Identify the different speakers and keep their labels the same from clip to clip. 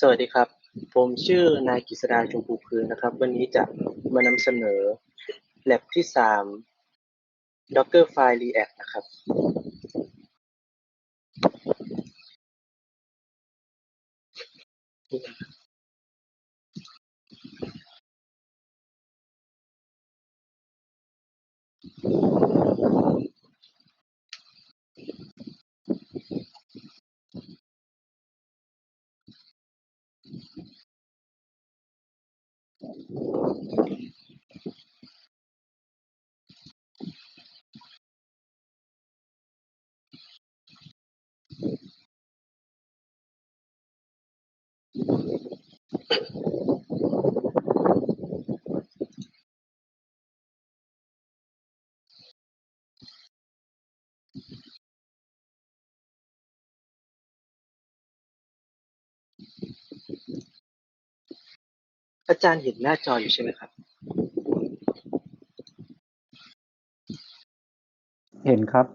Speaker 1: สวัสดีครับ ผมชื่อนายกฤษดาชมพูพื้นนะครับ วันนี้จะมานำเสนอ lab ที่สาม Dockerfile React นะครับ อาจารย์เห็นหน้าจออยู่ใช่ไหมครับ
Speaker 2: เห็นครับ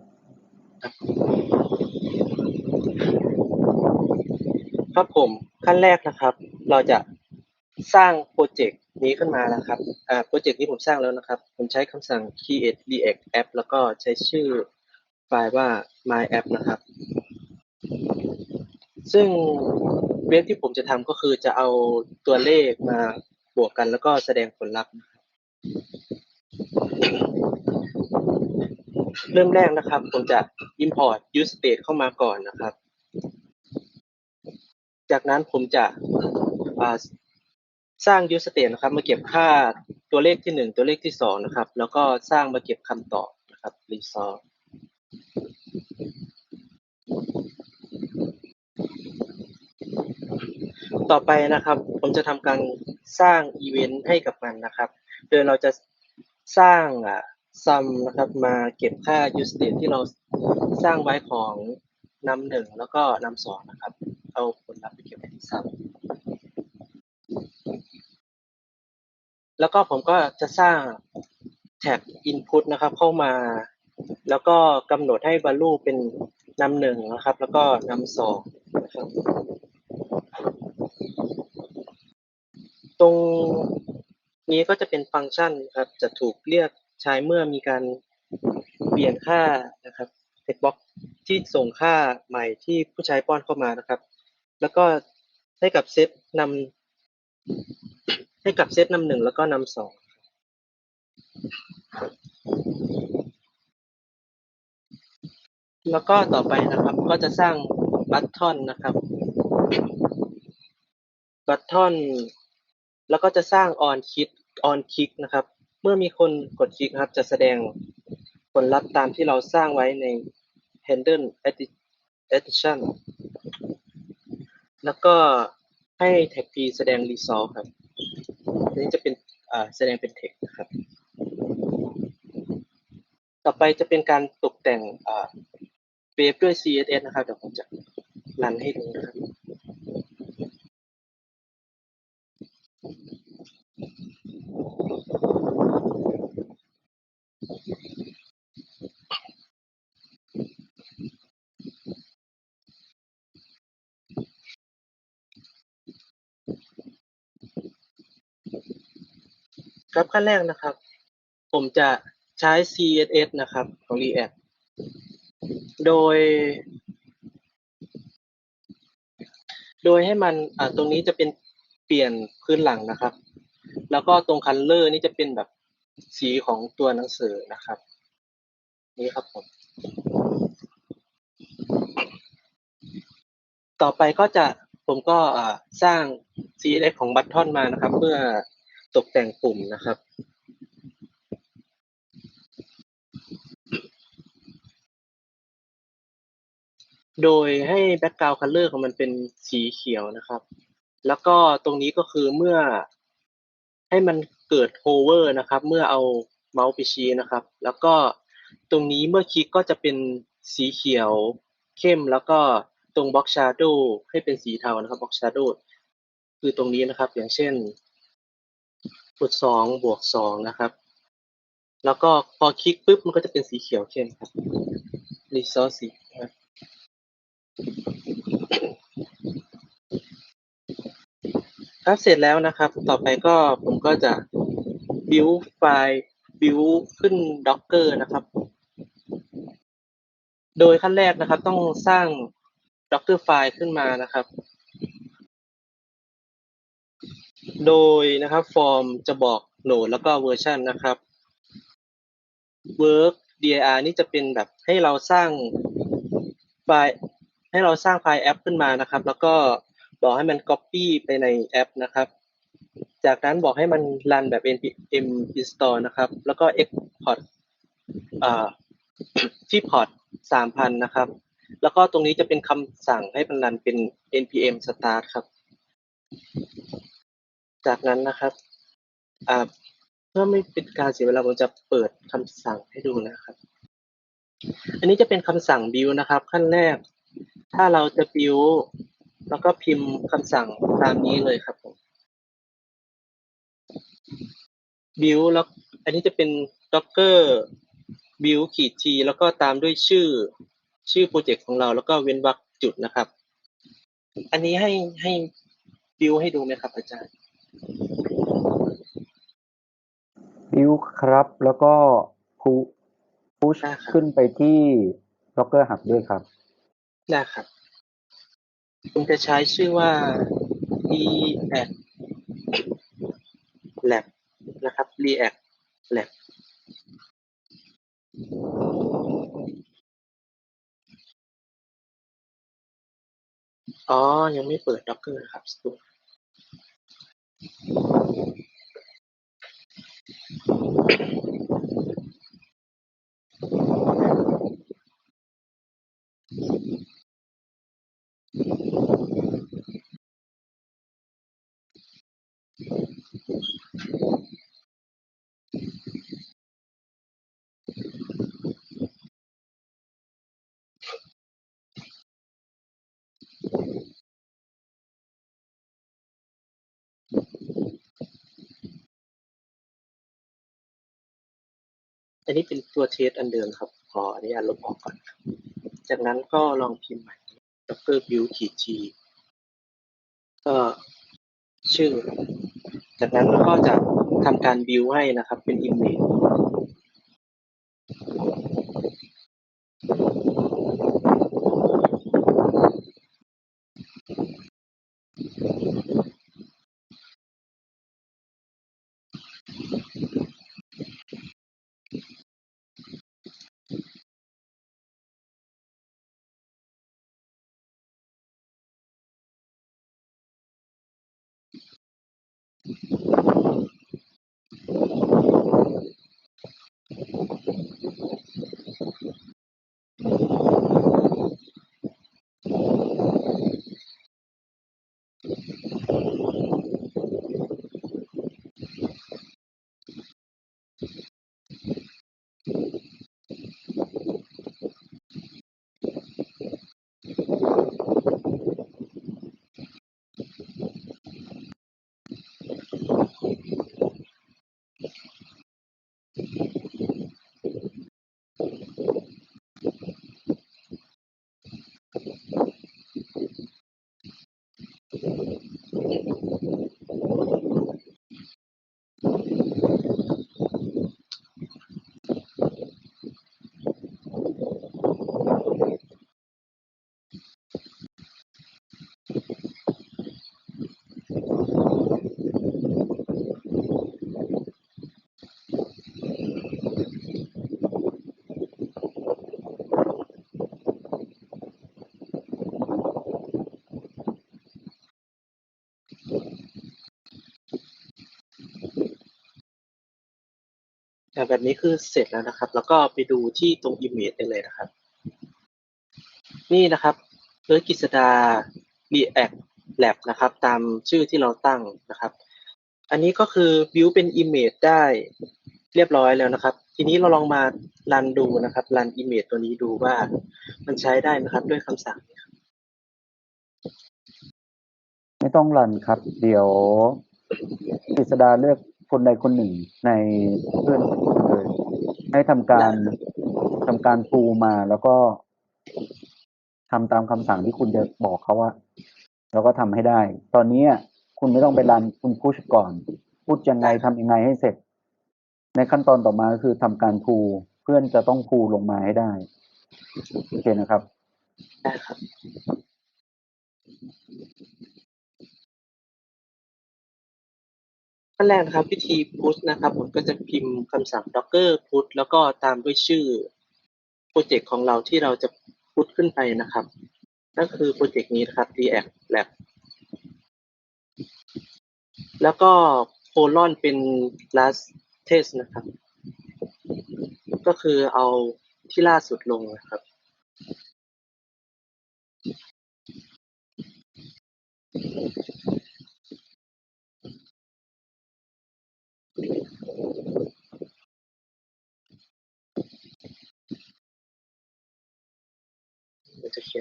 Speaker 1: ครับผมขั้นแรกนะครับ เราจะสร้างโปรเจกต์นี้ขึ้นมานะครับ อ่า โปรเจกต์นี้ผมสร้างแล้วนะครับ ผมใช้คำสั่ง create react app แล้วก็ใช้ชื่อไฟล์ว่า my app นะครับ ซึ่ง เว็บที่ผมจะทำก็คือจะเอาตัวเลขมาบวกกันแล้วก็แสดงผลลัพธ์ เริ่มแรกนะครับ ผมจะ import use state เข้ามาก่อนนะครับ จากนั้นผมจะสร้าง use state นะครับ มาเก็บค่าตัวเลขที่หนึ่งตัวเลขที่สองนะครับ แล้วก็สร้างมาเก็บคำตอบนะครับ resolve ต่อไปนะครับ ผมจะทำการสร้างอีเวนต์ให้กับมันนะครับ โดยเราจะสร้างอ่า sum นะครับมาเก็บค่า use state ที่เราสร้างไว้ของนำหนึ่งแล้วก็นำสองนะครับ เอาผลลัพธ์ไปเก็บไว้ที่ sum แล้วก็ผมก็จะสร้างแท็ก input นะครับเข้ามา แล้วก็กำหนดให้ value เป็นนำหนึ่งนะครับ แล้วก็นำสองนะครับ นี้ก็จะเป็นฟังก์ชันนะครับ จะถูกเรียกใช้เมื่อมีการเปลี่ยนค่านะครับ text box ที่ส่งค่าใหม่ที่ผู้ใช้ป้อนเข้ามานะครับ แล้วก็ให้กับเซตนำให้กับเซตนำหนึ่งแล้วก็นำสองแล้วก็ต่อไปนะครับ ก็จะสร้างบัตทอนนะครับบัตทอนแล้วก็จะสร้าง on click on click นะครับ เมื่อมีคนกดคลิกนะครับจะแสดงผลลัพธ์ตามที่เราสร้างไว้ใน handle addition แล้วก็ให้ tag p แสดง result ครับอันนี้จะเป็นแสดงเป็น text นะครับ ต่อไปจะเป็นการตกแต่งเวฟด้วย CSS นะครับ เดี๋ยวผมจะรันให้ดูนะครับ ครับขั้นแรกนะครับ ผมจะใช้ CSS นะครับ ของ React โดย โดยให้มันตรงนี้จะเป็นเปลี่ยนพื้นหลังนะครับ แล้วก็ตรง color นี่จะเป็นแบบสีของตัวหนังสือนะครับ นี่ครับผม ต่อไปก็จะผมก็สร้าง CSS ของบัตทอนมานะครับ เพื่อตกแต่งปุ่มนะครับโดยให้ background color ของมันเป็นสีเขียวนะครับ แล้วก็ตรงนี้ก็คือเมื่อ ให้มันเกิด hover นะครับ เมื่อเอาเมาส์ไปชี้นะครับ แล้วก็ตรงนี้เมื่อคลิกก็จะเป็นสีเขียวเข้มแล้วก็ตรง box shadow ให้เป็นสีเทานะครับ box shadow คือตรงนี้นะครับ อย่างเช่นกดสองบวกสองนะครับ แล้วก็พอคลิกปุ๊บมันก็จะเป็นสีเขียวเข้มครับ resource สีครับ ครับเสร็จแล้วนะครับ ต่อไปก็ผมก็จะ build ไฟล์ build ขึ้น Docker นะครับ โดยขั้นแรกนะครับ ต้องสร้าง Docker ไฟล์ขึ้นมานะครับ โดยนะครับฟอร์มจะบอกโหลดแล้วก็เวอร์ชันนะครับ work dir นี่จะเป็นแบบให้เราสร้างไฟล์ให้เราสร้างไฟล์แอปขึ้นมานะครับ แล้วก็ บอกให้มัน copy ไปในแอปนะครับ จากนั้นบอกให้มันรันแบบ npm install นะครับ แล้วก็ export ที่พอร์ต3,000 นะครับ แล้วก็ตรงนี้จะเป็นคำสั่งให้มันรันเป็น npm start ครับ จากนั้นนะครับเพื่อไม่เป็นการเสียเวลาผมจะเปิดคำสั่งให้ดูนะครับ อันนี้จะเป็นคำสั่ง build นะครับ ขั้นแรก ถ้าเราจะ build แล้วก็พิมพ์คำสั่งตามนี้เลยครับผม build แล้วอันนี้จะเป็น docker build ขีด t แล้วก็ตามด้วยชื่อชื่อโปรเจกต์ของเรา แล้วก็เว้นวรรคจุดนะครับ อันนี้ให้ให้ build ให้ดูไหมครับอาจารย์
Speaker 2: บิวครับ แล้วก็พุพุช
Speaker 1: ได้ครับ
Speaker 2: ขึ้นไปที่ Docker Hub ด้วยครับ
Speaker 1: นะครับ ผมจะใช้ชื่อว่า react lab นะครับ react lab อ๋อ ยังไม่เปิด Docker ครับ อันนี้เป็นตัวเทสอันเดิมครับ ขออนุญาตลบออกก่อน จากนั้นก็ลองพิมพ์ใหม่ docker build ขีด g ก็ชื่อ จากนั้นก็จะทำการ build ให้นะครับ เป็น image แบบนี้คือเสร็จแล้วนะครับ แล้วก็ไปดูที่ตรง image ได้เลยนะครับ นี่นะครับเอิร์ธกิษดา React Lab นะครับ ตามชื่อที่เราตั้งนะครับ อันนี้ก็คือ build เป็น image ได้เรียบร้อยแล้วนะครับ ทีนี้เราลองมารันดูนะครับรัน image ตัวนี้ดูว่ามันใช้ได้ไหมครับด้วยคำสั่ง
Speaker 2: ไม่ต้องรันครับ เดี๋ยวกฤษดาเลือก คนใดคนหนึ่งในเพื่อนเลยให้ทำการทำการปูมาแล้วก็ทำตามคำสั่งที่คุณจะบอกเขาว่าแล้วก็ทำให้ได้ ตอนนี้คุณไม่ต้องไปรันคุณพุชก่อนพุชยังไงทำยังไงให้เสร็จ ในขั้นตอนต่อมาก็คือทำการพูเพื่อนจะต้องพูลงมาให้ได้โอเคนะครับ
Speaker 1: ได้ครับ ขั้นแรกนะครับวิธีพุชนะครับผมก็จะพิมพ์คำสั่ง docker put แล้วก็ตามด้วยชื่อโปรเจกต์ของเราที่เราจะพุชขึ้นไปนะครับนั่นคือโปรเจกต์นี้นะครับ React Lab แล้วก็โคลอนเป็น last test นะครับ ก็คือเอาที่ล่าสุดลงนะครับมัน จะเขี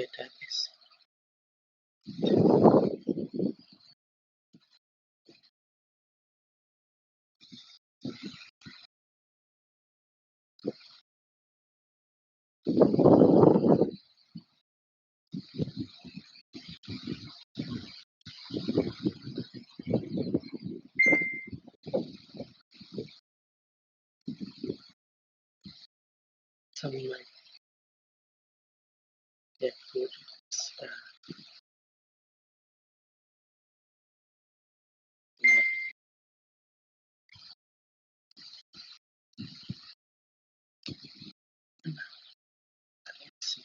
Speaker 1: database something like that good star Let's see.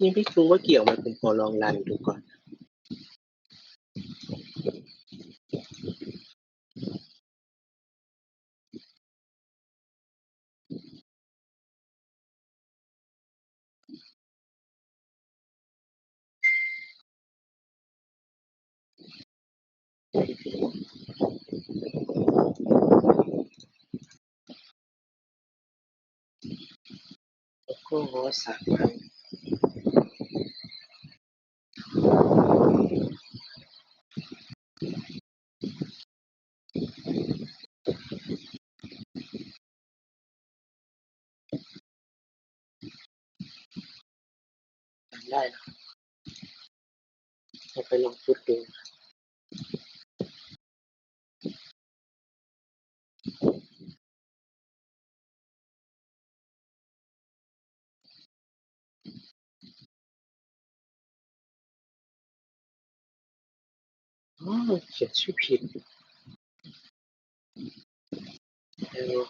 Speaker 1: นี่ไม่รู้ว่าเกี่ยวมันเป็นพอลองรันดูก่อน uko bosa วก็สามพันทำได้นะครับ จะไปลองพูดดู เขียนชื่อผิดเออ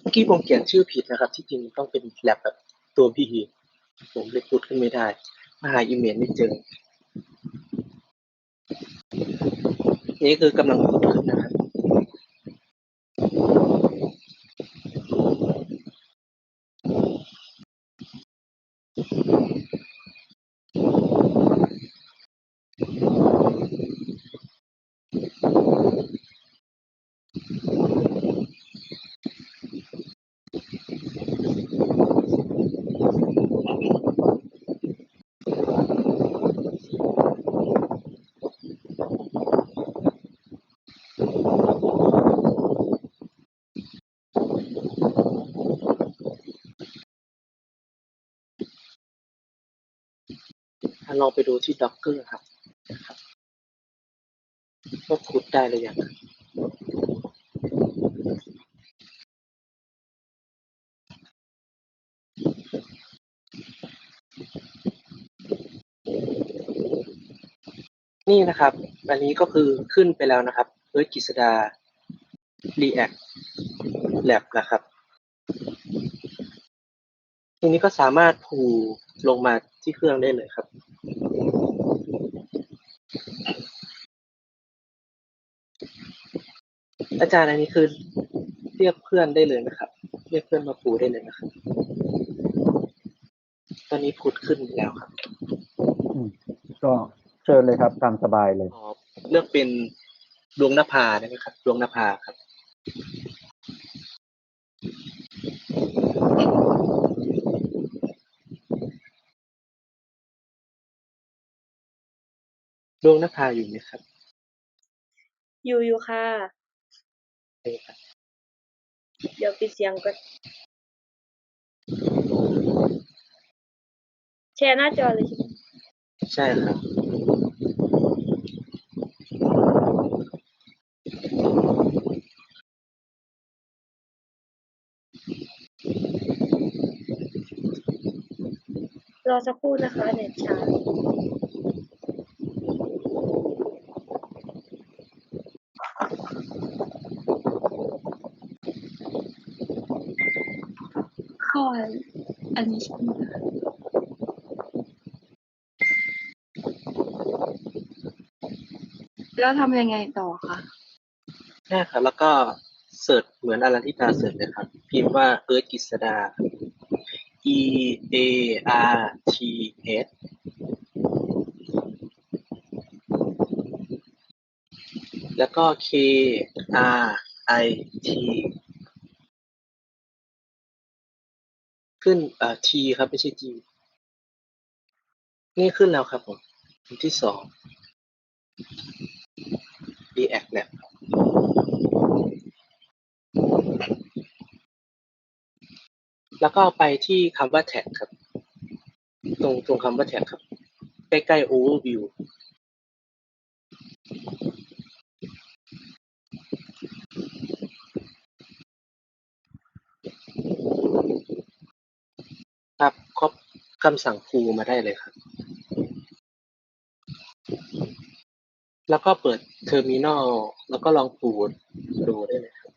Speaker 1: เมื่อกี้ผมเขียนชื่อผิดนะครับ ที่จริงต้องเป็นแลบแบบตัวบีผมเลยพูดขึ้นไม่ได้มาหาอีเมลไม่เจอ นี่คือกำลังพูดขึ้นนะครับ ลองไปดูที่ Docker ครับนะครับว่าขุดได้หรือยังนี่นะครับ อันนี้ก็คือขึ้นไปแล้วนะครับเอิร์ธกิษดา React Lab นะครับ ทีนี้ก็สามารถพูลงมาที่เครื่องได้เลยครับ อาจารย์อันนี้คือเรียกเพื่อนได้เลยนะครับ เรียกเพื่อนมาพูได้เลยนะครับ ตอนนี้พูดขึ้นแล้วครับ
Speaker 2: อืมก็เชิญเลยครับ ตามสบายเลย
Speaker 1: อ๋อเลือกเป็นดวงนภาได้ไหมครับดวงนภาครับดวงนภาอยู่ไหมครับ
Speaker 3: อยู่อยู่ค่ะ
Speaker 1: ใช่ครับ
Speaker 3: เดี๋ยวปิดเสียงก่อน แชร์หน้าจอเลยใช่ไหม
Speaker 1: ใช่ครับ
Speaker 3: รอสักครู่นะคะเน็ตช้า
Speaker 4: ออันนี้ใช่ไหมคะแล้วทำยังไงต่อคะ
Speaker 1: ใช่ครับแล้วก็เสิร์ชเหมือนอลันทิตาเสิร์ชเลยครับ พิมพ์ว่าเอิร์ธกิษดา E A R T H แล้วก็ K R I T ขึ้นอ่อ T ครับไม่ใช่ G นี่ขึ้นแล้วครับผมอันที่สอง React Lab แล้วก็ไปที่คำว่า tag ครับ ตรงตรงคำว่า tag ครับ ใกล้ๆ overview ครับครบคำสั่ง pull มาได้เลยครับ แล้วก็เปิดเทอร์มินอลแล้วก็ลองปูดดูได้เลยครับ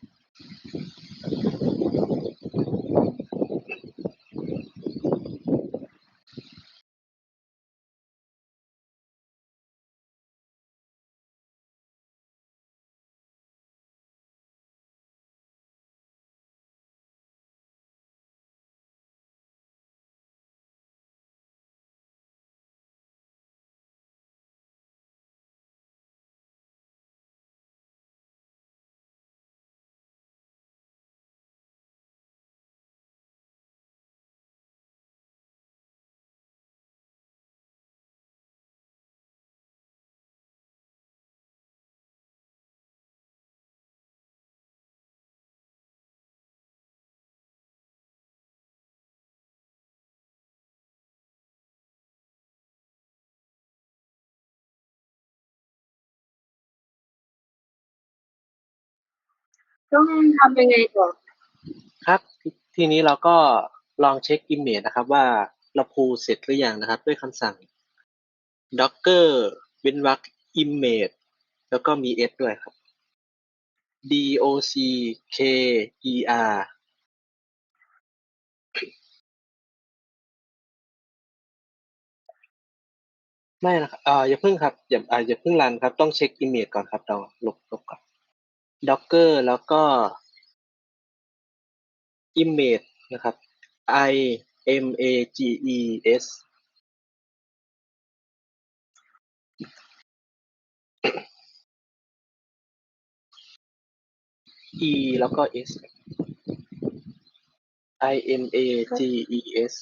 Speaker 3: ต้องทำยังไงต่อ
Speaker 1: ครับทีนี้เราก็ลองเช็ค image นะครับ ว่าเราพูเสร็จหรือยังนะครับ ด้วยคำสั่ง docker เว้นวรรค image แล้วก็มี s ด้วยครับ doc k er ไม่นะครับอ่าอย่าเพิ่งครับ อย่าอ่าอย่าเพิ่งรันครับ ต้องเช็ค image ก่อนครับ เราลบลบก่อน ด็อกเกอร์แล้วก็ image นะครับ i m a g e s E แล้วก็ s i m a g e s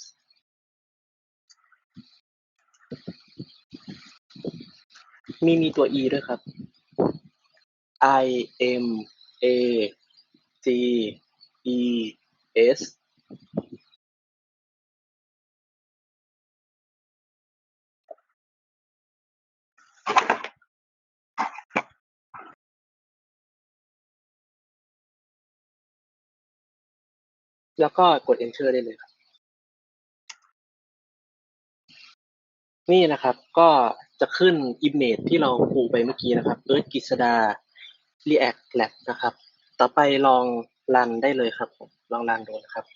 Speaker 1: มีมีตัว e ด้วยครับ i m a g e s แล้วก็กด enter ได้เลยครับ นี่นะครับก็จะขึ้น image ที่เราปูไปเมื่อกี้นะครับ เอิร์ธกิษดา React Lab นะครับ ต่อไปลองรันได้เลยครับผมลองรันดูนะครับ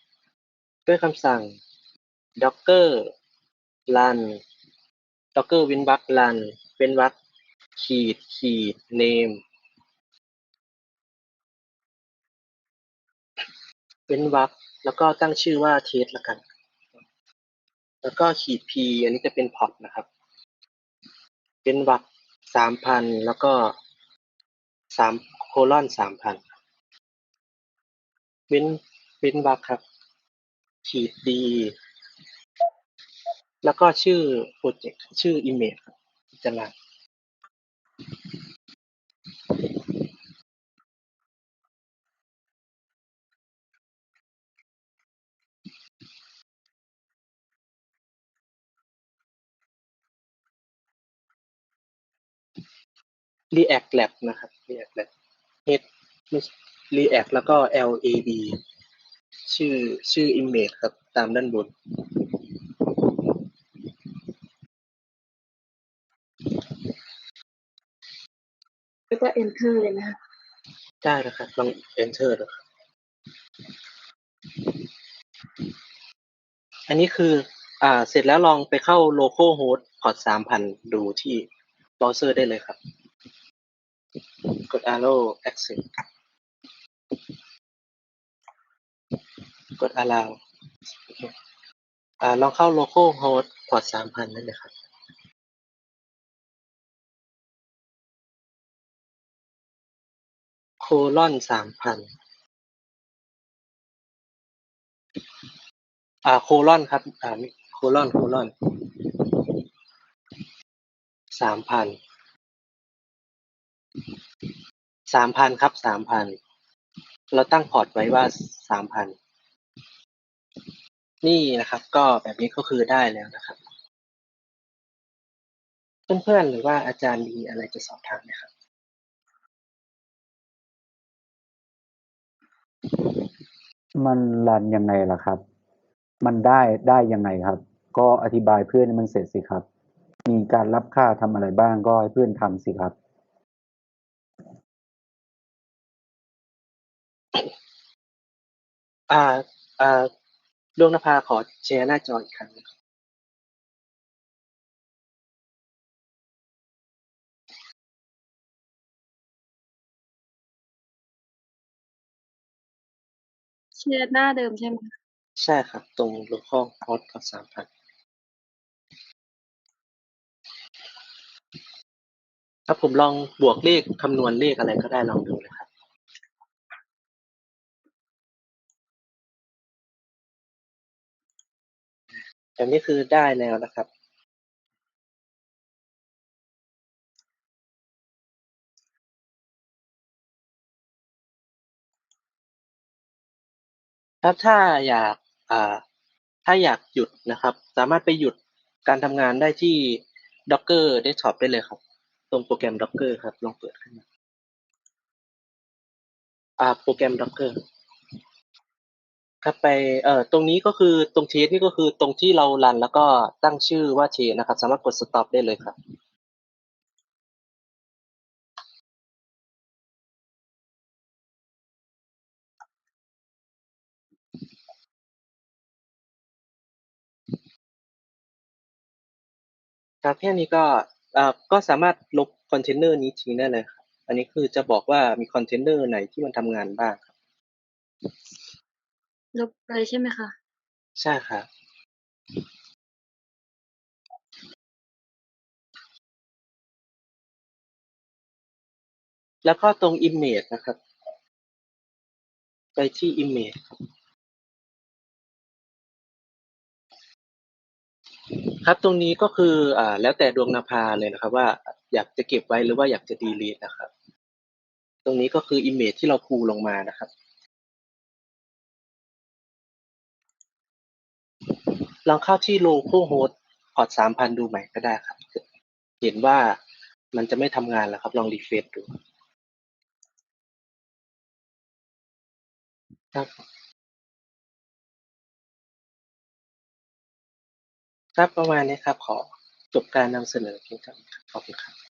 Speaker 1: ด้วยคำสั่ง docker run docker วินวัก run เป็นวักขีดขีด name เป็นวักแล้วก็ตั้งชื่อว่า test ละกัน แล้วก็ขีด p อันนี้จะเป็นพอร์ตนะครับ เป็นวักสามพันแล้วก็ สามโคลอนสามพันเว้นเว้นวักครับ ขีด d แล้วก็ชื่อโปรเจกต์ชื่อ image ครับจารณา React Lab นะครับ React Lab H ไม่ใช่ React แล้วก็ LAB ชื่อชื่อ image ครับ ตามด้านบน
Speaker 3: แล้วก็ enter เลยนะคะ
Speaker 1: ได้นะครับลอง enter ดูครับอันนี้คือ อ่า เสร็จแล้วลองไปเข้า localhost port 3000 ดูที่เบราว์เซอร์ได้เลยครับ กด arrow access กด allow อ่าลองเข้า localhost port 3000นั่นเลยครับโคลอนสามพันอ่าโคลอนครับ อ่าโคลอนโคลอนสามพัน สามพัน ครับ สามพัน เราตั้งพอร์ตไว้ว่าสามพัน นี่นะครับ ก็แบบนี้ก็คือได้แล้วนะครับ เพื่อนๆ หรือว่าอาจารย์มีอะไรจะสอบถามไหมครับ
Speaker 2: มันรันยังไงล่ะครับ มันได้ได้ยังไงครับ ก็อธิบายเพื่อนมันเสร็จสิครับ มีการรับค่าทำอะไรบ้างก็ให้เพื่อนทำสิครับ
Speaker 1: อ่า อ่าดวงนภาขอแชร์หน้าจออีกครั้งนะครับ
Speaker 4: เชียร์หน้าเดิมใช่ไหมคะ
Speaker 1: ใช่ครับ ตรง local host ก็สามพันครับผมลองบวกเลขคำนวณเลขอะไรก็ได้ลองดูนะครับ แบบนี้คือได้แล้วนะครับครับถ้าอยากถ้าอยากหยุดนะครับ สามารถไปหยุดการทำงานได้ที่ Docker Desktop ได้เลยครับ ตรงโปรแกรม Docker ครับ ลองเปิดขึ้นมาอ่าโปรแกรม Docker ครับไปเอ่อตรงนี้ก็คือตรงเทสนี่ก็คือตรงที่เรารันแล้วก็ตั้งชื่อว่าเทสนะครับ สามารถกด stop ได้เลยครับ ครับแค่นี้ก็เอ่อก็สามารถลบคอนเทนเนอร์นี้ทิ้งได้เลยครับอันนี้คือจะบอกว่ามีคอนเทนเนอร์ไหนที่มันทำงานบ้างครับ
Speaker 4: ลบเลยใช่ไหมคะ
Speaker 1: ใช่ครับ แล้วก็ตรง image นะครับ ไปที่ image ครับ ครับ ตรงนี้ก็คือ อ่า แล้วแต่ดวงนภาเลยนะครับว่า อยากจะเก็บไว้ หรือว่าอยากจะ delete นะครับ ตรงนี้ก็คือ image ที่เราพูลงมานะครับ ลองเข้าที่ localhost อดสามพันดูใหม่ก็ได้ครับ เห็นว่ามันจะไม่ทำงานแล้วครับ ลองรีเฟรชดูครับครับประมาณนี้ครับ ขอจบการนำเสนอเพียงเท่านี้ครับขอบคุณครับ